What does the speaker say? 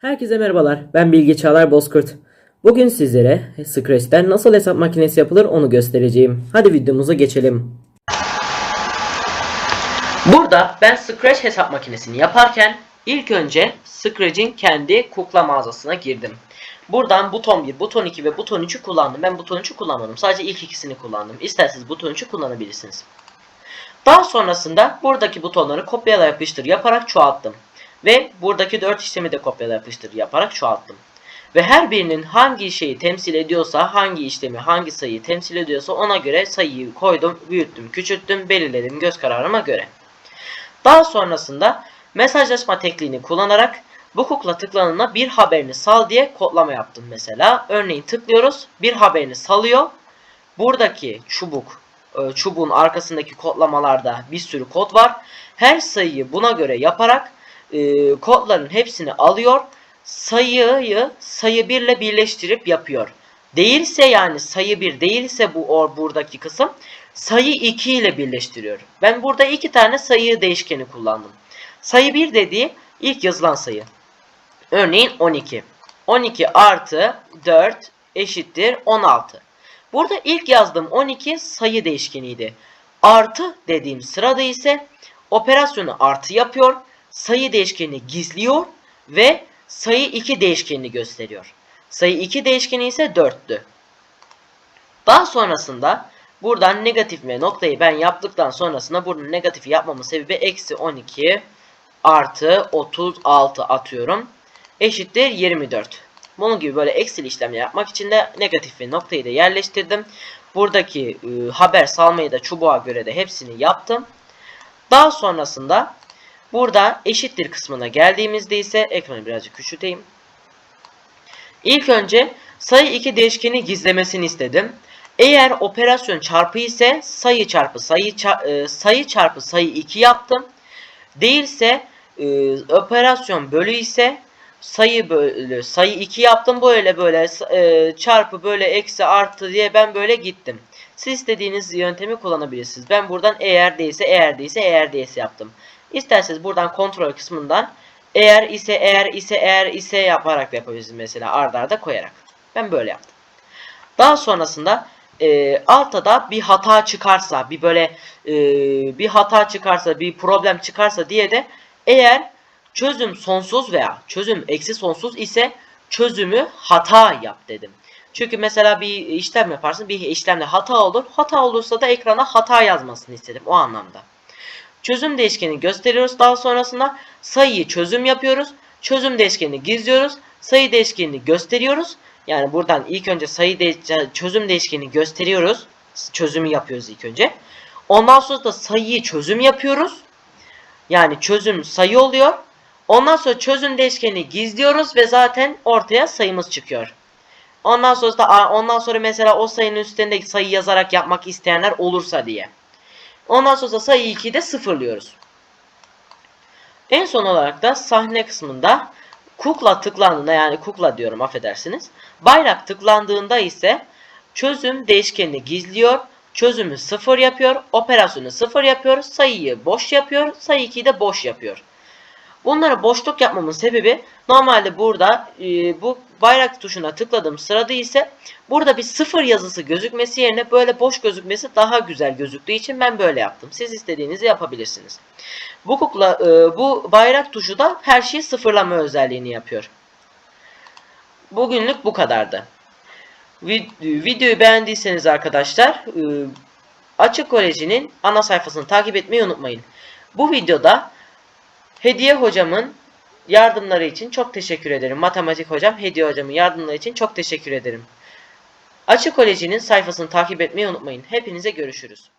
Herkese merhabalar. Ben Bilgi Çağlar Bozkurt. Bugün sizlere Scratch'ten nasıl hesap makinesi yapılır onu göstereceğim. Hadi videomuza geçelim. Burada ben Scratch hesap makinesini yaparken ilk önce Scratch'in kendi kukla mağazasına girdim. Buradan buton 1, buton 2 ve buton 3'ü kullandım. Ben buton 3'ü kullanmadım. Sadece ilk ikisini kullandım. İsterseniz buton 3'ü kullanabilirsiniz. Daha sonrasında buradaki butonları kopyala yapıştır yaparak çoğalttım. Ve buradaki 4 işlemi de kopyala yapıştır yaparak çoğalttım. Ve her birinin hangi şeyi temsil ediyorsa, hangi işlemi, hangi sayıyı temsil ediyorsa ona göre sayıyı koydum, büyüttüm, küçülttüm, belirledim göz kararıma göre. Daha sonrasında mesajlaşma tekniğini kullanarak bu kukla tıklanına bir haberini sal diye kodlama yaptım mesela. Örneğin tıklıyoruz, bir haberini salıyor. Buradaki çubuk, e, çubuğun arkasındaki kodlamalarda bir sürü kod var. Her sayıyı buna göre yaparak e, kodların hepsini alıyor. Sayıyı sayı 1 ile birleştirip yapıyor. Değilse yani sayı 1 değilse bu or buradaki kısım sayı 2 ile birleştiriyor. Ben burada iki tane sayı değişkeni kullandım. Sayı 1 dediği ilk yazılan sayı. Örneğin 12. 12 artı 4 eşittir 16. Burada ilk yazdığım 12 sayı değişkeniydi. Artı dediğim sırada ise operasyonu artı yapıyor, sayı değişkenini gizliyor ve sayı 2 değişkenini gösteriyor. Sayı 2 değişkeni ise 4'tü. Daha sonrasında buradan negatif ve noktayı ben yaptıktan sonrasında burada negatifi yapmamın sebebi eksi 12 artı 36 atıyorum. Eşittir 24. Bunun gibi böyle eksili işlemler yapmak için de negatif ve noktayı da yerleştirdim. Buradaki e, haber salmayı da çubuğa göre de hepsini yaptım. Daha sonrasında burada eşittir kısmına geldiğimizde ise ekranı birazcık küçülteyim. İlk önce sayı 2 değişkeni gizlemesini istedim. Eğer operasyon çarpı ise sayı çarpı sayı ça- e, sayı çarpı sayı 2 yaptım. Değilse e, operasyon bölü ise sayı bölü sayı 2 yaptım böyle böyle e, çarpı böyle eksi artı diye ben böyle gittim. Siz istediğiniz yöntemi kullanabilirsiniz. Ben buradan eğer değilse eğer değilse eğer değilse yaptım. İsterseniz buradan kontrol kısmından eğer ise eğer ise eğer ise yaparak da yapabilirsiniz mesela ardarda arda koyarak. Ben böyle yaptım. Daha sonrasında e, altta da bir hata çıkarsa bir böyle e, bir hata çıkarsa bir problem çıkarsa diye de eğer çözüm sonsuz veya çözüm eksi sonsuz ise çözümü hata yap dedim. Çünkü mesela bir işlem yaparsın bir işlemde hata olur. Hata olursa da ekrana hata yazmasını istedim o anlamda. Çözüm değişkeni gösteriyoruz. Daha sonrasında sayıyı çözüm yapıyoruz. Çözüm değişkenini gizliyoruz. Sayı değişkenini gösteriyoruz. Yani buradan ilk önce sayı de çözüm değişkenini gösteriyoruz. Çözümü yapıyoruz ilk önce. Ondan sonra da sayıyı çözüm yapıyoruz. Yani çözüm sayı oluyor. Ondan sonra çözüm değişkenini gizliyoruz ve zaten ortaya sayımız çıkıyor. Ondan sonra da ondan sonra mesela o sayının üstünde sayı yazarak yapmak isteyenler olursa diye. Ondan sonra da sayı 2'yi de sıfırlıyoruz. En son olarak da sahne kısmında kukla tıklandığında yani kukla diyorum affedersiniz. Bayrak tıklandığında ise çözüm değişkenini gizliyor. Çözümü sıfır yapıyor. Operasyonu sıfır yapıyor. Sayıyı boş yapıyor. Sayı 2'yi de boş yapıyor. Bunları boşluk yapmamın sebebi normalde burada e, bu bayrak tuşuna tıkladığım sırada ise burada bir sıfır yazısı gözükmesi yerine böyle boş gözükmesi daha güzel gözüktüğü için ben böyle yaptım. Siz istediğinizi yapabilirsiniz. Bu kukla e, bu bayrak tuşu da her şeyi sıfırlama özelliğini yapıyor. Bugünlük bu kadardı. Videoyu beğendiyseniz arkadaşlar e, Açık Koleji'nin ana sayfasını takip etmeyi unutmayın. Bu videoda Hediye hocamın yardımları için çok teşekkür ederim. Matematik hocam Hediye hocamın yardımları için çok teşekkür ederim. Açık Koleji'nin sayfasını takip etmeyi unutmayın. Hepinize görüşürüz.